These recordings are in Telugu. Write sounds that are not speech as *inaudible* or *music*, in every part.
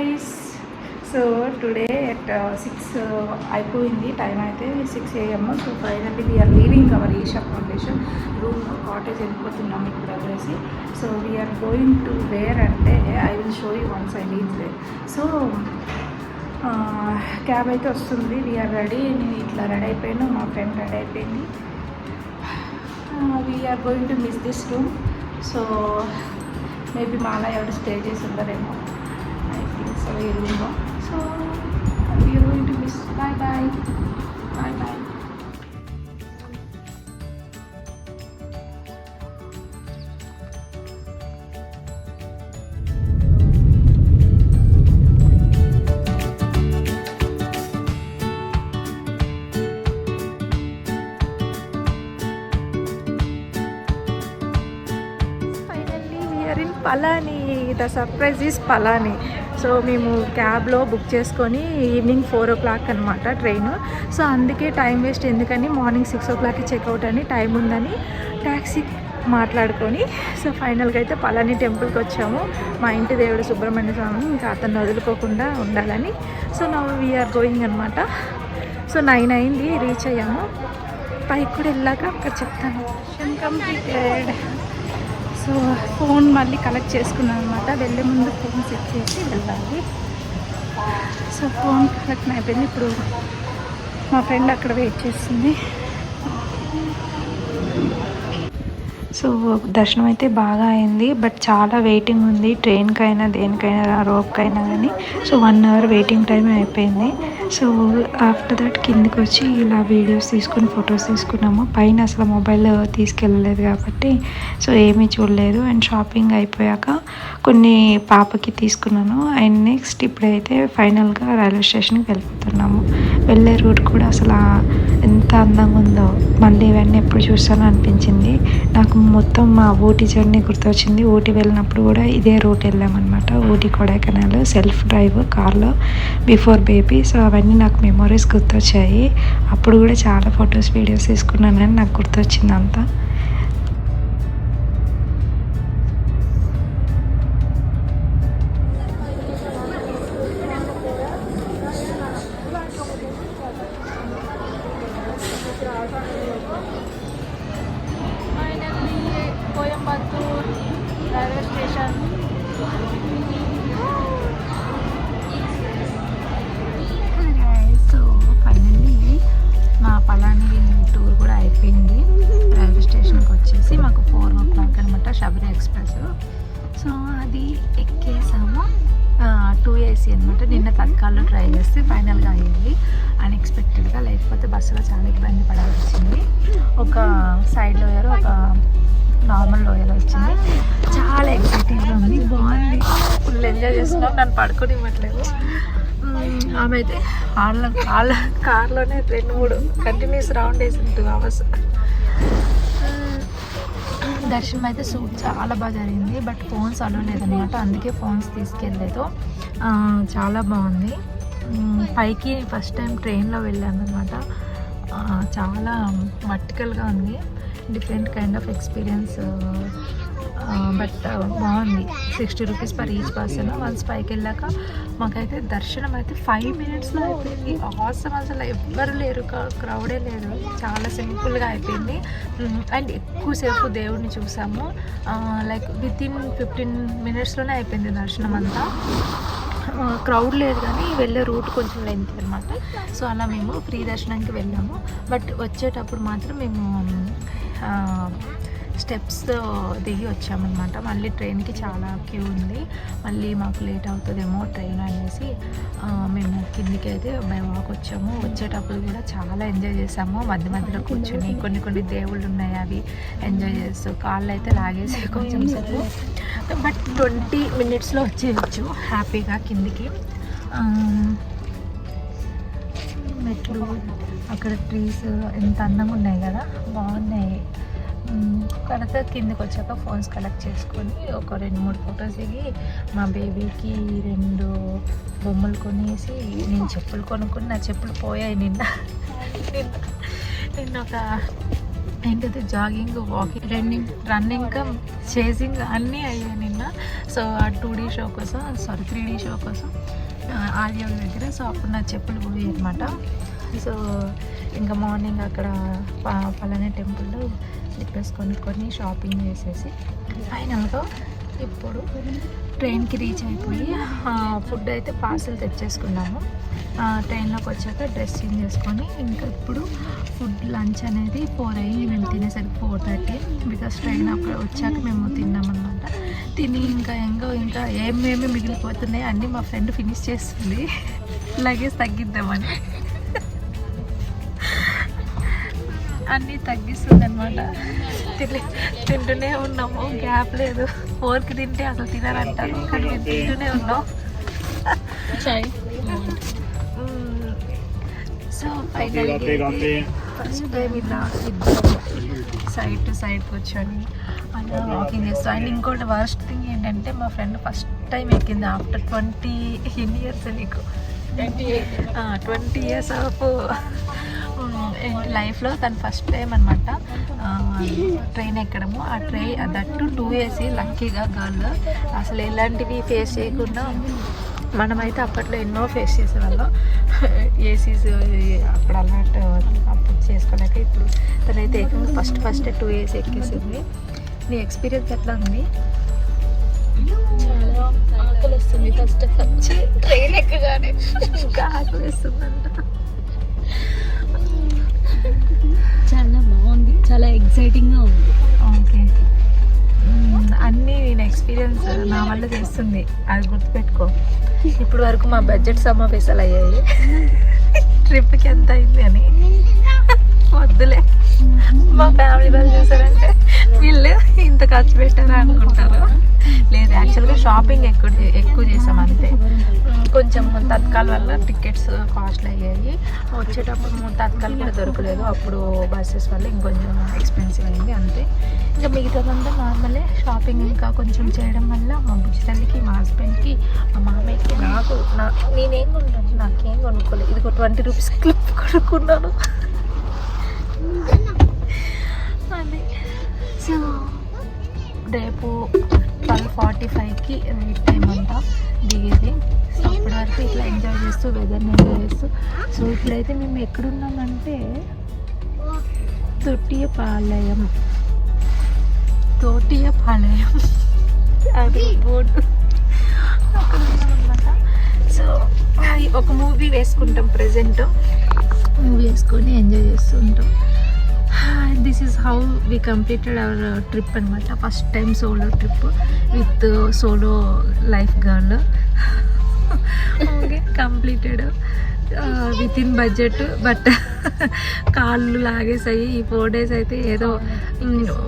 Guys so today at six అయిపోయింది. టైం అయితే six AM so finally we are leaving our Isha foundation room cottage వెళ్ళిపోతున్నాం ఇప్పుడు అనేసి so we are going to where అంటే I will show you once I leave way so cab అయితే వస్తుంది. వీఆర్ రెడీ నేను ఇట్లా రెడీ అయిపోయాను. మా ఫ్రెండ్ రెడీ అయిపోయింది. We are going to miss this room so maybe మాలా ఎవరు స్టే చేసి ఉండరేమో. థింక్ సో ఈ రూమ్లో so we are going to miss bye bye bye bye finally we are in so మేము క్యాబ్లో బుక్ చేసుకొని ఈవినింగ్ ఫోర్ ఓ క్లాక్ అనమాట ట్రైన్. సో అందుకే టైం వేస్ట్ ఎందుకని మార్నింగ్ సిక్స్ ఓ క్లాక్కి చెక్అవుట్ అని టైం ఉందని ట్యాక్సీ మాట్లాడుకొని సో ఫైనల్గా అయితే పలాని టెంపుల్కి వచ్చాము. మా ఇంటి దేవుడు సుబ్రహ్మణ్య స్వామి ఇంకా అతన్ని వదులుకోకుండా ఉండాలని. సో నా వీఆర్ గోయింగ్ అనమాట సో నైన్ అయింది రీచ్ అయ్యాము. పైకి కూడా వెళ్ళాక అక్కడ చెప్తాను. కంప్లీటెడ్ సో ఫోన్ మళ్ళీ కలెక్ట్ చేసుకున్నాను అనమాట వెళ్ళే ముందు ఫోన్ సెట్ చేసి వెళ్ళాలి. సో ఫోన్ కలెక్ట్ అయిపోయింది. ఇప్పుడు మా ఫ్రెండ్ అక్కడ వెయిట్ చేస్తుంది. సో దర్శనం అయితే బాగా అయింది. బట్ చాలా వెయిటింగ్ ఉంది. ట్రైన్కైనా దేనికైనా రోప్కైనా కానీ so one hour waiting time అయిపోయింది. సో ఆఫ్టర్ దట్ కిందకి వచ్చి ఇలా వీడియోస్ తీసుకొని ఫొటోస్ తీసుకున్నాము. పైన అసలు మొబైల్ తీసుకెళ్ళలేదు కాబట్టి సో ఏమీ చూడలేదు. అండ్ షాపింగ్ అయిపోయాక కొన్ని పాపకి తీసుకున్నాను. అండ్ నెక్స్ట్ ఇప్పుడైతే ఫైనల్గా రైల్వే స్టేషన్కి వెళ్ళిపోతున్నాము వెళ్ళే రూట్ కూడా అసలు ఎంత అందంగా ఉందో. మళ్ళీ ఇవన్నీ ఎప్పుడు చూస్తానో అనిపించింది. నాకు మొత్తం మా ఊటీ జర్నీ గుర్తొచ్చింది. ఊటీ వెళ్ళినప్పుడు కూడా ఇదే రూట్ వెళ్ళామన్నమాట. ఊటీ కొడైకెనాల్ సెల్ఫ్ డ్రైవ్ కార్లో బిఫోర్ బేబీ సో అవన్నీ నాకు మెమొరీస్ గుర్తొచ్చాయి. అప్పుడు కూడా చాలా ఫొటోస్ వీడియోస్ తీసుకున్నానని నాకు గుర్తొచ్చింది అంతా శబరి ఎక్స్ప్రెస్ సో అది ఎక్కేసాము. టూ ఏసీ అనమాట నిన్న తత్కాల్లో ట్రై చేస్తే ఫైనల్గా అయ్యింది అన్ఎక్స్పెక్టెడ్గా లేకపోతే బస్సులో చాలా ఇబ్బంది పడాల్సి వచ్చింది. ఒక సైడ్ లోయర్ ఒక నార్మల్ లోయర్ వచ్చింది. చాలా ఎక్సైటింగ్గా ఉంది. బాగుంది. ఫుల్ ఎంజాయ్ చేస్తున్నాం. నన్ను పడుకొని ఇవ్వట్లేదు ఆమె అయితే వాళ్ళ కార్లో కార్లోనే రెండు మూడు కంటిన్యూస్ రౌండ్ వేసింది. టూ అవర్స్ దర్శనం అయితే సూట్ చాలా బాగా జరిగింది. బట్ ఫోన్స్ అలో లేదనమాట అందుకే ఫోన్స్ తీసుకెళ్ళలేదు. చాలా బాగుంది. పైకి ఫస్ట్ టైం ట్రైన్లో వెళ్ళాను అనమాట చాలా వర్టికల్గా ఉంది. Different kind of experience but బాగుంది. Sixty rupees per each person once పైకి వెళ్ళాక మాకైతే దర్శనం అయితే ఫైవ్ మినిట్స్లో అయిపోయింది. ఆసమ్ అసలు ఎవ్వరు లేరు. క్రౌడే లేదు. చాలా సింపుల్గా అయిపోయింది. అండ్ ఎక్కువసేపు దేవుడిని చూసాము. లైక్ విత్ ఇన్ ఫిఫ్టీన్ మినిట్స్లోనే అయిపోయింది దర్శనం అంతా. క్రౌడ్ లేదు కానీ వెళ్ళే రూట్ కొంచెం లెంత్ అనమాట సో అలా మేము ఫ్రీ దర్శనానికి వెళ్ళాము. బట్ వచ్చేటప్పుడు మాత్రం మేము స్టెప్స్ దిగి వచ్చామన్నమాట. మళ్ళీ ట్రైన్కి చాలా క్యూ ఉంది. మళ్ళీ మాకు లేట్ అవుతుందేమో ట్రైన్ అనేసి మేము కిందికి అయితే మేము వాక్ వచ్చాము. వచ్చేటప్పుడు కూడా చాలా ఎంజాయ్ చేసాము మధ్య మధ్యలో కూర్చొని కొన్ని కొన్ని దేవుళ్ళు ఉన్నాయి అవి ఎంజాయ్ చేస్తూ కాళ్ళు అయితే లాగేసి కొంచెం సేపు. బట్ ట్వంటీ మినిట్స్లో వచ్చేయచ్చు హ్యాపీగా కిందికి. మెట్లు అక్కడ ట్రీస్ ఎంత అందంగా ఉన్నాయి కదా. బాగున్నాయి. తర్వాత కిందకి వచ్చాక ఫోన్స్ కలెక్ట్ చేసుకొని ఒక రెండు మూడు ఫొటోస్ దిగి మా బేబీకి రెండు బొమ్మలు కొనేసి నేను చెప్పులు కొనుక్కుని నా చెప్పులు పోయాయి నిన్న. నిన్న నిన్న ఒక ఏంటది jogging walking running running chasing అన్నీ అయ్యాయి నిన్న. సో ఆ టూ డీ షో కోసం సారీ త్రీ డీ షో కోసం ఆలియా దగ్గర. సో అప్పుడు నా చెప్పులు పోయాయి అనమాట సో ఇంకా మార్నింగ్ అక్కడ పలానా టెంపుల్లో స్లిప్పర్స్ కొనుక్కొని షాపింగ్ చేసేసి ఫైనల్గా ఇప్పుడు ట్రైన్కి రీచ్ అయిపోయి ఫుడ్ అయితే పార్సల్ తెచ్చేసుకున్నాము. ట్రైన్లోకి వచ్చాక డ్రెస్ చేంజ్ చేసుకొని ఇంకా ఇప్పుడు ఫుడ్ లంచ్ అనేది ఫోర్ అయ్యి మేము తినేసరికి ఫోర్ థర్టీ బికాస్ ట్రైన్ అక్కడ వచ్చాక మేము తిన్నామన్నమాట తిని ఇంకా ఎంగో ఇంకా ఏమేమి మిగిలిపోతున్నాయి అన్నీ మా ఫ్రెండ్ ఫినిష్ చేస్తుంది. *laughs* లగేజ్ తగ్గిద్దామని. అన్నీ తగ్గిస్తుంది అనమాట తింటూనే ఉన్నాము. గ్యాప్ లేదు. ఫోర్కి తింటే అసలు తినరంటారు. కానీ మేము తింటూనే ఉన్నాం. చాయ్. సో ఫైనల్ ఫస్ట్ టైం ఇలా ఇద్దరు సైడ్ టు సైడ్ కూర్చొని అలా వాకింగ్ చేస్తాం. అండ్ ఇంకోటి వర్స్ట్ థింగ్ ఏంటంటే మా ఫ్రెండ్ ఫస్ట్ టైం ఎక్కింది ఆఫ్టర్ ట్వంటీ ఎన్ని ఇయర్స్ నీకు ట్వంటీ ఇయర్స్ ఆఫ్ లైఫ్లో తను ఫస్ట్ టైం అనమాట ట్రైన్ ఎక్కడము. ఆ ట్రైన్ దట్టు టూ ఏసీ లక్కీగా గర్ల్ అసలు ఎలాంటివి ఫేస్ చేయకుండా మనమైతే అప్పట్లో ఎన్నో ఫేస్ చేసేవాళ్ళం. ఏసీస్ అక్కడ అలాంటి అప్పుడు చేసుకోలేక ఇప్పుడు తనైతే ఏకంగా ఫస్ట్ ఫస్ట్ టూ ఏసీ ఎక్కేసింది. నీ ఎక్స్పీరియన్స్ ఎట్లా ఉంది? చాలా ఆకలి వస్తుంది ఫస్ట్. ట్రైన్ ఎక్కగానే ఇంకా ఆకలిస్తుందంట. చాలా చాలా ఎక్సైటింగ్గా ఉంది. ఓకే hmm, అన్నీ నేను ఎక్స్పీరియన్స్ నా వల్ల చేస్తుంది. అది గుర్తుపెట్టుకో. ఇప్పుడు వరకు మా బడ్జెట్ సమావేశాలు అయ్యాయి. ట్రిప్కి ఎంత అయింది అని. వద్దులే. మా ఫ్యామిలీ వాళ్ళు చూసారంటే వీళ్ళు ఇంత ఖర్చు పెట్టారా అనుకుంటారు. లేదు యాక్చువల్గా షాపింగ్ ఎక్కువ ఎక్కువ చేసాం అంతే. కొంచెం తత్కాల్ వల్ల టికెట్స్ కాస్ట్లు అయ్యాయి. వచ్చేటప్పుడు తత్కాల్ కూడా దొరకలేదు. అప్పుడు బస్సెస్ వల్ల ఇంకొంచెం ఎక్స్పెన్సివ్ అయింది అంతే. ఇంకా మిగతాదంతా నార్మలే. షాపింగ్ ఇంకా కొంచెం చేయడం వల్ల మా బుజ్జి తల్లికి మా హస్బెండ్కి మా మామయ్యకి నాకు నా నేనేం కొన్నాను నాకేం కొనుక్కోలేదు. ఇది ఒక ట్వంటీ రూపీస్ క్లిప్ కొనుక్కున్నాను. అది. సో రేపు ఫార్టీ ఫైవ్కి రైట్ టైం అంతా దిగేది. సో అప్పటి వరకు ఇట్లా ఎంజాయ్ చేస్తూ వెదర్ని ఎంజాయ్ చేస్తూ. సో ఇప్పుడైతే మేము ఎక్కడున్నామంటే తొట్టియ పాలయం తోటియ పాలయం అది బోర్డు. అక్కడ ఉన్నామన్నమాట సో అది ఒక మూవీ వేసుకుంటాం ప్రజెంట్ మూవీ వేసుకొని ఎంజాయ్ చేస్తూ ఉంటాం. This is how we completed our trip అనమాట first time solo trip with solo life girl okay completed with in budget but కాళ్ళు లాగేసాయి. ఈ ఫోర్ డేస్ అయితే ఏదో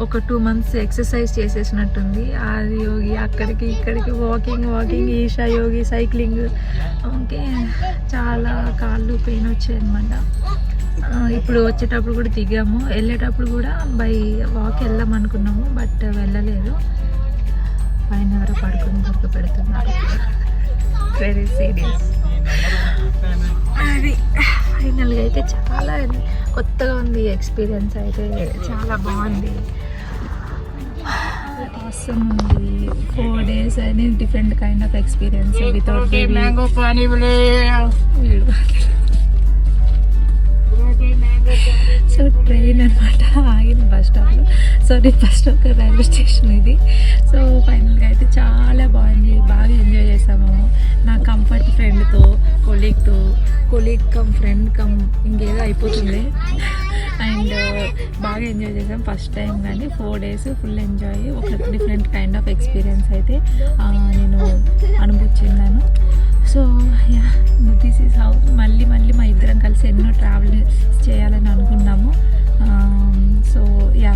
ఒక టూ మంత్స్ ఎక్సర్సైజ్ చేసేసినట్టుంది. అది యోగి అక్కడికి ఇక్కడికి walking walking Isha Yogi cycling okay చాలా కాళ్ళు పెయిన్ వచ్చాయి అనమాట ఇప్పుడు వచ్చేటప్పుడు కూడా దిగాము. వెళ్ళేటప్పుడు కూడా బై వాక్ వెళ్దాం అనుకున్నాము బట్ వెళ్ళలేదు. పైన ఎవరో పడుకుని దొరికి పెడుతున్నారు. వెరీ సీరియస్ అది ఫైనల్గా అయితే చాలా కొత్తగా ఉంది ఎక్స్పీరియన్స్ అయితే. చాలా బాగుంది. అవసరం ఉంది. ఫోర్ డేస్ అని different kind of experience without mango pani so train అనమాట ఆగింది బస్ స్టాప్లో సో నేను బస్ స్టాప్ రైల్వే స్టేషన్ ఇది. సో ఫైనల్గా అయితే చాలా బాగుంది బాగా ఎంజాయ్ చేసాము. నా కంఫర్ట్ ఫ్రెండ్తో కొలీగ్తో కొలీగ్ కమ్ ఫ్రెండ్ కమ్ ఇంకేదో అయిపోతుంది. అండ్ uh, బాగా ఎంజాయ్ చేసాం ఫస్ట్ టైం కానీ ఫోర్ డేస్ ఫుల్ ఎంజాయ్ ఒక డిఫరెంట్ కైండ్ ఆఫ్ ఎక్స్పీరియన్స్ అయితే నేను అనుభూతి చెందాను. So ya this is how మళ్ళీ మళ్ళీ మా ఇద్దరం కలిసి ఎన్నో ట్రావెల్ చేయాలని అనుకున్నాము. So ya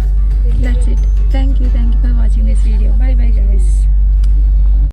that's it thank you thank you for watching this video bye bye guys